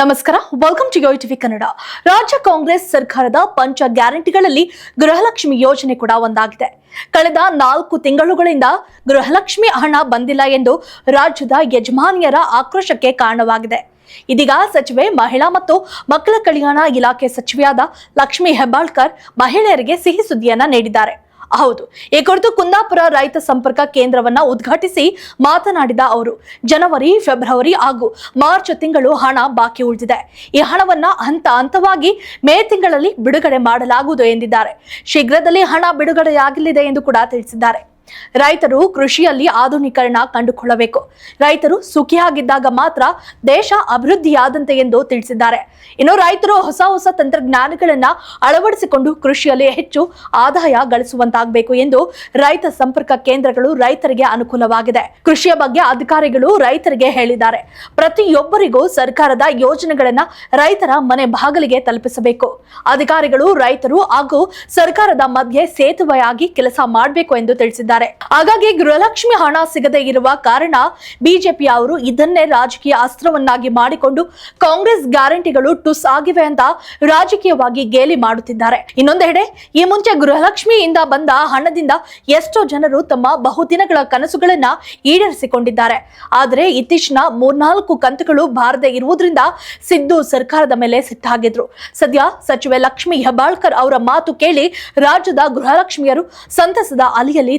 ನಮಸ್ಕಾರ. Welcome to TV Kannada ರಾಜ್ಯ ಕಾಂಗ್ರೆಸ್ ಸರ್ಕಾರದ ಪಂಚ ಗ್ಯಾರಂಟಿಗಳಲ್ಲಿ ಗೃಹಲಕ್ಷ್ಮಿ ಯೋಜನೆ ಕೂಡ ಒಂದಾಗಿದೆ. ಕಳೆದ ನಾಲ್ಕು ತಿಂಗಳುಗಳಿಂದ ಗೃಹಲಕ್ಷ್ಮಿ ಹಣ ಬಂದಿಲ್ಲ ಎಂದು ರಾಜ್ಯದ ಯಜಮಾನಿಯರ ಆಕ್ರೋಶಕ್ಕೆ ಕಾರಣವಾಗಿದೆ. ಇದೀಗ ಸಚಿವೆ, ಮಹಿಳಾ ಮತ್ತು ಮಕ್ಕಳ ಕಲ್ಯಾಣ ಇಲಾಖೆ ಸಚಿವೆಯಾದ ಲಕ್ಷ್ಮಿ ಹೆಬ್ಬಾಳ್ಕರ್ ಮಹಿಳೆಯರಿಗೆ ಸಿಹಿ ಸುದ್ದಿಯನ್ನ ನೀಡಿದ್ದಾರೆ. ಹೌದು. ಈ ಕುರಿತು ಕುಂದಾಪುರ ರೈತ ಸಂಪರ್ಕ ಕೇಂದ್ರವನ್ನ ಉದ್ಘಾಟಿಸಿ ಮಾತನಾಡಿದ ಅವರು, ಜನವರಿ, ಫೆಬ್ರವರಿ ಹಾಗೂ ಮಾರ್ಚ್ ತಿಂಗಳು ಹಣ ಬಾಕಿ ಉಳಿದಿದೆ. ಈ ಹಣವನ್ನ ಹಂತ ಹಂತವಾಗಿ ಮೇ ತಿಂಗಳಲ್ಲಿ ಬಿಡುಗಡೆ ಮಾಡಲಾಗುವುದು ಎಂದಿದ್ದಾರೆ. ಶೀಘ್ರದಲ್ಲಿ ಹಣ ಬಿಡುಗಡೆಯಾಗಲಿದೆ ಎಂದು ಕೂಡ ತಿಳಿಸಿದ್ದಾರೆ. ರೈತರು ಕೃಷಿಯಲ್ಲಿ ಆಧುನೀಕರಣ ಕಂಡುಕೊಳ್ಳಬೇಕು. ರೈತರು ಸುಖಿಯಾಗಿದ್ದಾಗ ಮಾತ್ರ ದೇಶ ಅಭಿವೃದ್ಧಿಯಾದಂತೆ ಎಂದು ತಿಳಿಸಿದ್ದಾರೆ. ಇನ್ನು ರೈತರು ಹೊಸ ಹೊಸ ತಂತ್ರಜ್ಞಾನಗಳನ್ನ ಅಳವಡಿಸಿಕೊಂಡು ಕೃಷಿಯಲ್ಲಿ ಹೆಚ್ಚು ಆದಾಯ ಗಳಿಸುವಂತಾಗಬೇಕು ಎಂದು ರೈತ ಸಂಪರ್ಕ ಕೇಂದ್ರಗಳು ರೈತರಿಗೆ ಅನುಕೂಲವಾಗಿದೆ. ಕೃಷಿಯ ಬಗ್ಗೆ ಅಧಿಕಾರಿಗಳು ರೈತರಿಗೆ ಹೇಳಿದ್ದಾರೆ. ಪ್ರತಿಯೊಬ್ಬರಿಗೂ ಸರ್ಕಾರದ ಯೋಜನೆಗಳನ್ನ ರೈತರ ಮನೆ ಬಾಗಿಲಿಗೆ ತಲುಪಿಸಬೇಕು. ಅಧಿಕಾರಿಗಳು ರೈತರು ಹಾಗೂ ಸರ್ಕಾರದ ಮಧ್ಯೆ ಸೇತುವೆಯಾಗಿ ಕೆಲಸ ಮಾಡಬೇಕು ಎಂದು ತಿಳಿಸಿದ್ದಾರೆ. ಹಾಗಾಗಿ ಗೃಹಲಕ್ಷ್ಮಿ ಹಣ ಸಿಗದೇ ಇರುವ ಕಾರಣ ಬಿಜೆಪಿ ಅವರು ಇದನ್ನೇ ರಾಜಕೀಯ ಅಸ್ತ್ರವನ್ನಾಗಿ ಮಾಡಿಕೊಂಡು ಕಾಂಗ್ರೆಸ್ ಗ್ಯಾರಂಟಿಗಳು ಟುಸ್ ಆಗಿವೆ ಅಂತ ರಾಜಕೀಯವಾಗಿ ಗೇಲಿ ಮಾಡುತ್ತಿದ್ದಾರೆ. ಇನ್ನೊಂದೆಡೆ ಈ ಮುಂಚೆ ಗೃಹಲಕ್ಷ್ಮಿಯಿಂದ ಬಂದ ಹಣದಿಂದ ಎಷ್ಟೋ ಜನರು ತಮ್ಮ ಬಹುದಿನಗಳ ಕನಸುಗಳನ್ನ ಈಡೇರಿಸಿಕೊಂಡಿದ್ದಾರೆ. ಆದರೆ ಇತ್ತೀಚಿನ ಮೂರ್ನಾಲ್ಕು ಕಂತುಗಳು ಬಾರದೆ ಇರುವುದರಿಂದ ಸಿದ್ದು ಸರ್ಕಾರದ ಮೇಲೆ ಸಿದ್ಧಾಗಿದ್ರು ಸದ್ಯ ಸಚಿವೆ ಲಕ್ಷ್ಮಿ ಹೆಬ್ಬಾಳ್ಕರ್ ಅವರ ಮಾತು ಕೇಳಿ ರಾಜ್ಯದ ಗೃಹಲಕ್ಷ್ಮಿಯರು ಸಂತಸದ ಅಲೆಯಲ್ಲಿ